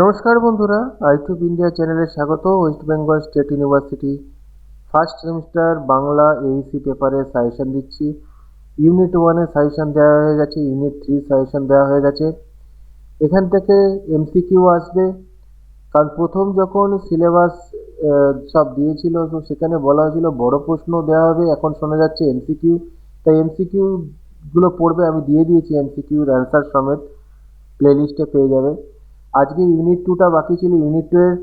নমস্কার বন্ধুরা আইটুব ইন্ডিয়া চ্যানেলে স্বাগত West Bengal State University first semester Bangla AEC পেপারে সাজেশন দিচ্ছি। ইউনিট ওয়ানে সাজেশন দেওয়া হয়ে গেছে ইউনিট থ্রি সাজেশন দেওয়া হয়ে গেছে। এখান থেকে এমসিকিউ আসবে। কারণ প্রথম যখন সিলেবাস সব দিয়েছিল, তো সেখানে বলা হয়েছিল বড় প্রশ্ন দেওয়া হবে, এখন শোনা যাচ্ছে এমসিকিউ তাই এমসিকিউগুলো পড়বে, আমি দিয়ে দিয়েছি এমসিকিউর অ্যান্সার সমেত প্লেলিস্টে পেয়ে যাবে। আজকে ইউনিট টুটা বাকি ছিল ইউনিট টু এর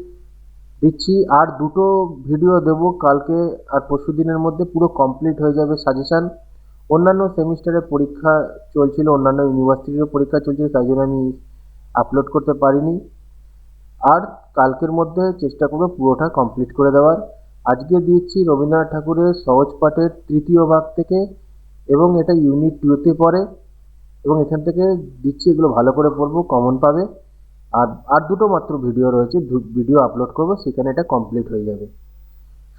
দিচ্ছি। আর দুটো ভিডিও দেব কালকে আর পরশু দিনের মধ্যে, পুরো কমপ্লিট হয়ে যাবে সাজেশান অন্যান্য সেমিস্টারের পরীক্ষা চলছিল, অন্যান্য ইউনিভার্সিটির পরীক্ষা চলছিল, তাই জন্য আমি আপলোড করতে পারিনি। আর কালকের মধ্যে চেষ্টা করব পুরোটা কমপ্লিট করে দেওয়ার। আজকে দিচ্ছি রবীন্দ্রনাথ ঠাকুরের সহজ পাঠের তৃতীয় ভাগ থেকে, এবং এটা ইউনিট টুতে পড়ে, এবং এখান থেকে দিচ্ছি এগুলো ভালো করে পড়ব কমন পাবে। আর আর দুটো মাত্র ভিডিও রয়েছে ভিডিও আপলোড করব, সেখানে এটা কমপ্লিট হয়ে যাবে।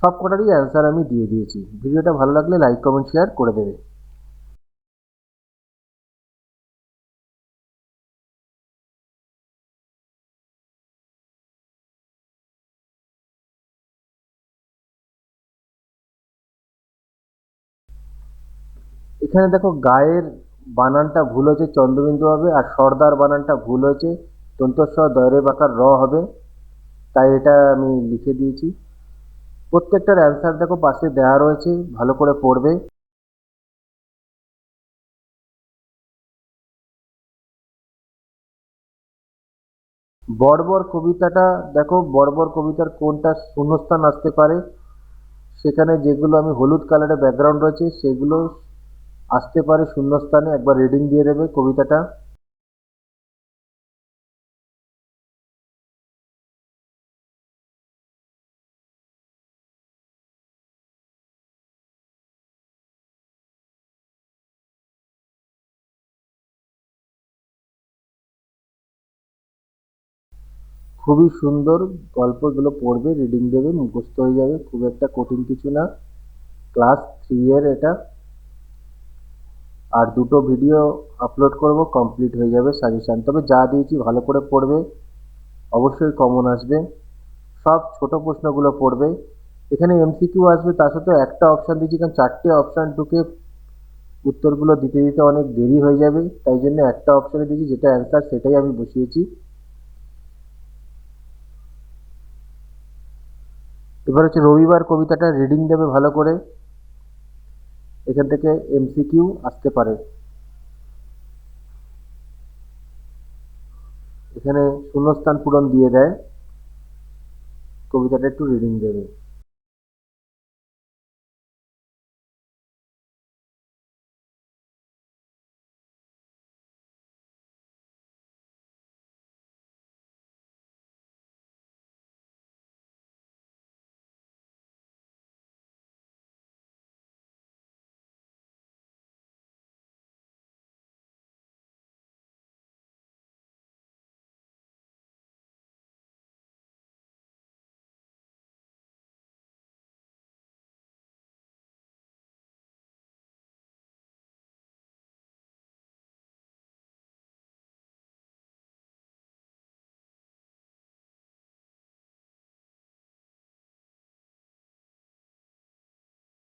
সব কটারই অ্যান্সার আমি দিয়ে দিয়েছি। ভিডিওটা ভালো লাগলে লাইক কমেন্ট শেয়ার করে দেবে। এখানে দেখো গায়ের বানানটা ভুল হয়েছে, চন্দ্রবিন্দু হবে, আর সর্দার বানানটা ভুল হয়েছে। তন্তস্ব দয়রে বাঁকার র হবে। তাই এটা আমি লিখে দিয়েছি। প্রত্যেকটার অ্যান্সার দেখো, পাশে দেওয়া রয়েছে, ভালো করে পড়বে। বর্বর কবিতাটা দেখো, বর্বর কবিতার কোনটা শূন্যস্থান আসতে পারে? সেখানে যেগুলো আমি হলুদ কালারের ব্যাকগ্রাউন্ড রয়েছে, সেগুলো আসতে পারে শূন্যস্থানে। একবার রিডিং দিয়ে দেবে কবিতাটা। খুবই সুন্দর গল্পগুলো পড়বে রিডিং দেবে, মুখস্থ হয়ে যাবে, খুব একটা কঠিন কিছু না। ক্লাস থ্রি এর এটা। আর দুটো ভিডিও আপলোড করব কমপ্লিট হয়ে যাবে সাজেশান তবে যা দিয়েছি ভালো করে পড়বে, অবশ্যই কমন আসবে। সব ছোট প্রশ্নগুলো পড়বে। এখানে এমসিকিউ আসবে, তার সাথে একটা অপশান দিয়েছি, কারণ চারটে অপশান ঢুকে উত্তরগুলো দিতে দিতে অনেক দেরি হয়ে যাবে। তাই জন্য একটা অপশানে দিয়েছি, যেটা অ্যান্সার সেটাই আমি বসিয়েছি। এবার হচ্ছে রবিবার কবিতাটা রিডিং দেবে ভালো করে। এখান থেকে এমসিকিউ আসতে পারে। এখানে শূন্যস্থান পূরণ দিয়ে দেয়। কবিতাটা একটু রিডিং দেবে।